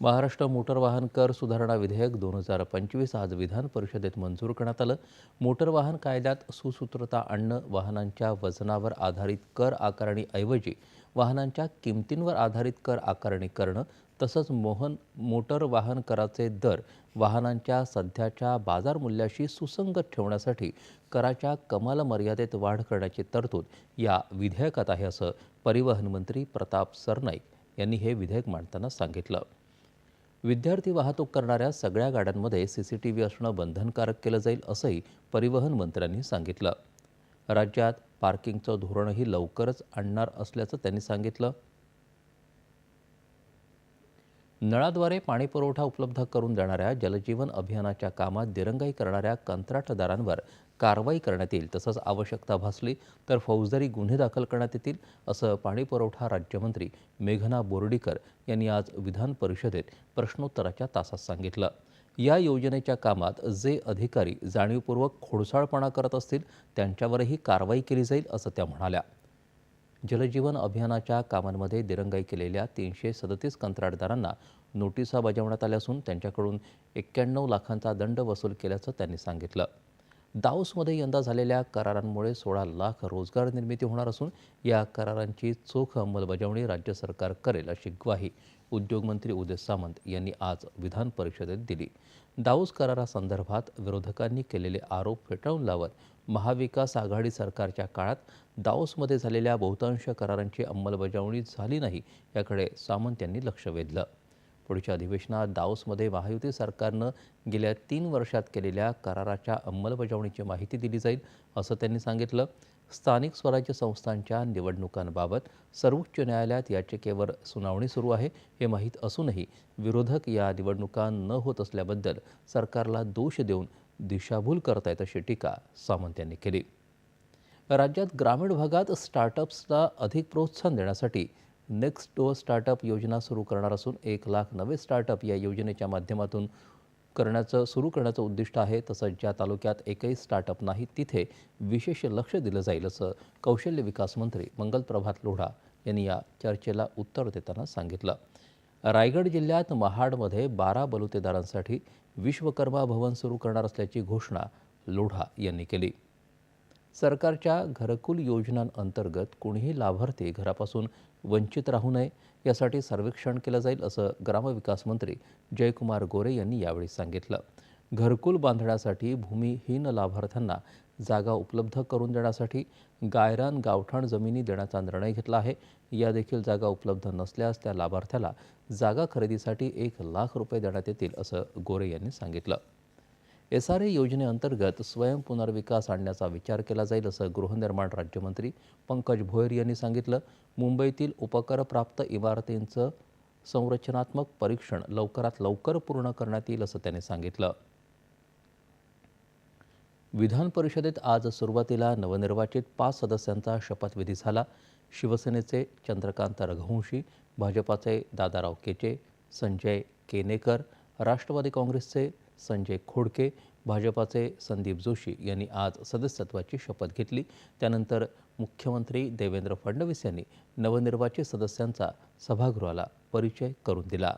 Maharashtra motor वाहन कर सुधारणा विधेयक दोन हजार पंचवीस आज विधान परिषदेत मंजूर करण्यात आलं. मोटर वाहन कायद्यात सुसूत्रता आणणं वाहनांच्या वजनावर आधारित कर आकारणीऐवजी वाहनांच्या किमतींवर आधारित कर आकारणी करणं तसंच मोहन मोटर वाहन कराचे दर वाहनांच्या सध्याच्या बाजार मूल्याशी सुसंगत ठेवण्यासाठी कराच्या कमाल मर्यादेत वाढ करण्याची तरतूद या विधेयकात आहे असं परिवहन मंत्री प्रताप सरनाईक यांनी हे विधेयक मांडताना सांगितलं. विद्यार्थी वाहतूक करणाऱ्या सगळ्या गाड्यांमध्ये सी सी टी व्ही असणं बंधनकारक केलं जाईल असंही परिवहन मंत्र्यांनी सांगितलं. राज्यात पार्किंगचं धोरणही लवकरच आणणार असल्याचं त्यांनी सांगितलं. नळाद्वारे पाणीपुरवठा उपलब्ध करून देणाऱ्या जलजीवन अभियानाच्या कामात दिरंगाई करणाऱ्या कंत्राटदारांवर कारवाई करण्यात येईल तसंच आवश्यकता भासली तर फौजदारी गुन्हे दाखल करण्यात येतील असं पाणीपुरवठा राज्यमंत्री मेघना बोर्डीकर यांनी आज विधान परिषदेत प्रश्नोत्तराच्या तासात सांगितलं. या योजनेच्या कामात जे अधिकारी जाणीवपूर्वक खोडसाळपणा करत असतील त्यांच्यावरही कारवाई केली जाईल असं त्या म्हणाल्या. जलजीवन अभियानाच्या कामांमध्ये दिरंगाई केलेल्या तीनशे सदतीस कंत्राटदारांना नोटिसा बजावण्यात आल्या असून त्यांच्याकडून एक्क्याण्णव लाखांचा दंड वसूल केल्याचं त्यांनी सांगितलं. दाऊसमध्ये यंदा झालेल्या करारांमुळे सोळा लाख रोजगार निर्मिती होणार असून या करारांची चोख अंमलबजावणी राज्य सरकार करेल अशी ग्वाही उद्योगमंत्री उदय सामंत यांनी आज विधान परिषदेत दिली. दाऊस करारासंदर्भात विरोधकांनी केलेले आरोप फेटाळून लावत महाविकास आघाडी सरकारच्या काळात दाओसमध्ये झालेल्या बहुतांश करारांची अंमलबजावणी झाली नाही याकडे सामंत यांनी लक्ष वेधलं. पुढच्या अधिवेशनात दाओसमध्ये महायुती सरकारनं गेल्या तीन वर्षात केलेल्या कराराच्या अंमलबजावणीची माहिती दिली जाईल असं त्यांनी सांगितलं. स्थानिक स्वराज्य संस्थांच्या निवडणुकांबाबत सर्वोच्च न्यायालयात याचिकेवर सुनावणी सुरू आहे हे माहीत असूनही विरोधक या निवडणुका न होत असल्याबद्दल सरकारला दोष देऊन दिशाभूल करतायत अशी टीका सामंत यांनी केली. राज्यात ग्रामीण भागात स्टार्टअप्सला अधिक प्रोत्साहन देण्यासाठी नेक्स्ट डोअर स्टार्टअप योजना सुरू करणार असून एक लाख नवे स्टार्टअप या योजनेच्या माध्यमातून करण्याचं सुरू करण्याचं उद्दिष्ट आहे. तसंच ज्या तालुक्यात एकही स्टार्टअप नाही तिथे विशेष लक्ष दिलं जाईल असं कौशल्य विकास मंत्री मंगल प्रभात लोढा यांनी या चर्चेला उत्तर देताना सांगितलं. रायगड जिल्ह्यात महाडमध्ये बारा बलुतेदारांसाठी विश्वकर्मा भवन सुरू करणार असल्याची घोषणा लोढा यांनी केली. सरकारच्या घरकुल योजनांअंतर्गत कोणीही लाभार्थी घरापासून वंचित राहू नये यासाठी सर्वेक्षण केलं जाईल असं ग्रामविकास मंत्री जयकुमार गोरे यांनी यावेळी सांगितलं. घरकुल बांधण्यासाठी भूमिहीन लाभार्थ्यांना जागा उपलब्ध करून देण्यासाठी गायरान गावठाण जमिनी देण्याचा निर्णय घेतला आहे. या देखील जागा उपलब्ध नसल्यास त्या लाभार्थ्याला जागा खरेदीसाठी एक लाख रुपये देण्यात येतील असं गोरे यांनी सांगितलं. एस आर ए योजनेअंतर्गत स्वयं पुनर्विकास आणण्याचा विचार केला जाईल असं गृहनिर्माण राज्यमंत्री पंकज भोयर यांनी सांगितलं. मुंबईतील उपकरप्राप्त इमारतींचं संरचनात्मक परीक्षण लवकरात लवकर पूर्ण करण्यात येईल असं त्यांनी सांगितलं. विधान परिषदेत आज सुरुवातीला नवनिर्वाचित पाच सदस्यांचा शपथविधी झाला. शिवसेनेचे चंद्रकांत रघुवंशी भाजपाचे दादाराव केचे संजय केनेकर राष्ट्रवादी काँग्रेसचे संजय खोडके भाजपाचे संदीप जोशी यांनी आज सदस्यत्वाची शपथ घेतली. त्यानंतर मुख्यमंत्री देवेंद्र फडणवीस यांनी नवनिर्वाचित सदस्यांचा सभागृहाला परिचय करून दिला.